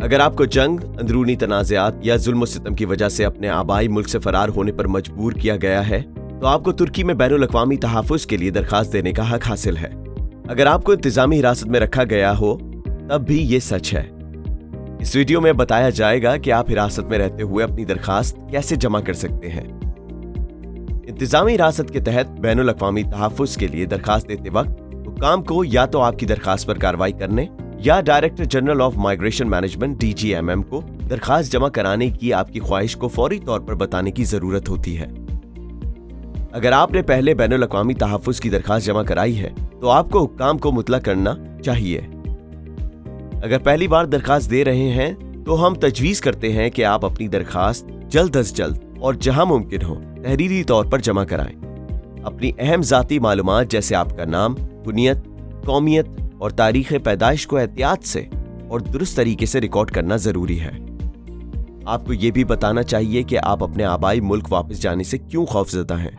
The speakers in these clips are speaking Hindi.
अगर आपको जंग, अंदरूनी तनाज़ात या जुल्म सितम की वजह से अपने आबाई मुल्क से फरार होने पर मजबूर किया गया है तो आपको तुर्की में बैन अवी तहफ़ के लिए दरखास्त देने का हक हासिल है। अगर आपको इंतजामी हिरासत में रखा गया हो, तब भी ये सच है। इस वीडियो में बताया जाएगा कि आप हिरासत में रहते हुए अपनी दरखास्त कैसे जमा कर सकते हैं। इंतजामी हिरासत के तहत बैन अवी तहफ़ के लिए दरखास्त देते वक्त, हुकाम को या तो आपकी दरखास्त पर कार्रवाई करने या director general of migration management DGMM को दरखास्त जमा कराने की आपकी ख्वाहिश को फौरी तौर पर बताने की ज़रूरत होती है। अगर आपने पहले बैन अवी तहफ़ की दरखास्त जमा कराई है तो आपको हुकाम को मुतला करना चाहिए। अगर पहली बार दरखास्त दे रहे हैं तो हम तजवीज करते हैं कि आप अपनी दरखास्त जल्द अज जल्द और जहाँ मुमकिन हो, तहरीरी तौर पर जमा कराएँ। अपनी अहम जाती मालूम जैसे आपका नाम, बुनियत, कौमियत और तारीख पैदाइश को एहतियात से और दुरुस्त तरीके से रिकॉर्ड करना ज़रूरी है। आपको यह भी बताना चाहिए कि आप अपने आबाई मुल्क वापस जाने से क्यों खौफजदा हैं।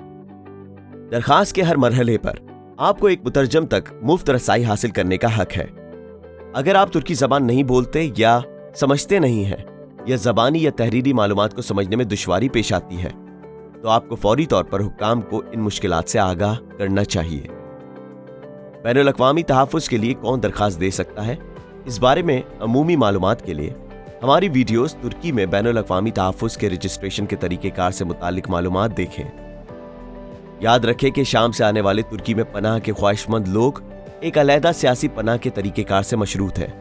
दरखास्त के हर मरहले पर आपको एक मुतरजम तक मुफ़्त रसाई हासिल करने का हक है। अगर आप तुर्की जबान नहीं बोलते या समझते नहीं हैं, या जबानी या तहरीरी मालूम को समझने में दुश्वारी पेश आती है तो आपको फौरी तौर पर हुकाम को इन मुश्किल से आगाह करना चाहिए। बैन अवी तहफ़ के लिए कौन दरखास्त दे सकता है? इस बारे में अमूमी मालूम के लिए। हमारी वीडियोस तुर्की में बैन अवी तहफ़ के रजिस्ट्रेशन के तरीक़ेकार से मुतल मालूम देखें। याद रखें कि शाम से आने वाले तुर्की में पनाह के ख्वाहिशमंद लोग एक अलहदा सियासी पनाह के तरीक़ेकार से मशरूत है,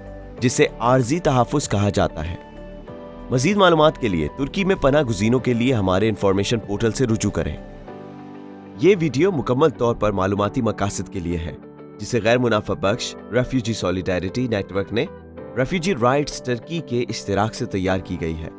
जिसे आर्जी तहफ़ कहा जाता है। मजीद मालूम के लिए तुर्की में पना गुजीनों के लिए हमारे इंफॉर्मेशन पोर्टल से रुजू करें। ये वीडियो मुकम्मल तौर पर मालूमती मकासद के लिए है। जिसे गैर मुनाफा बख्श रेफ्यूजी सॉलिडारिटी नेटवर्क ने रेफ्यूजी राइट्स टर्की के इश्तराक से तैयार की गई है।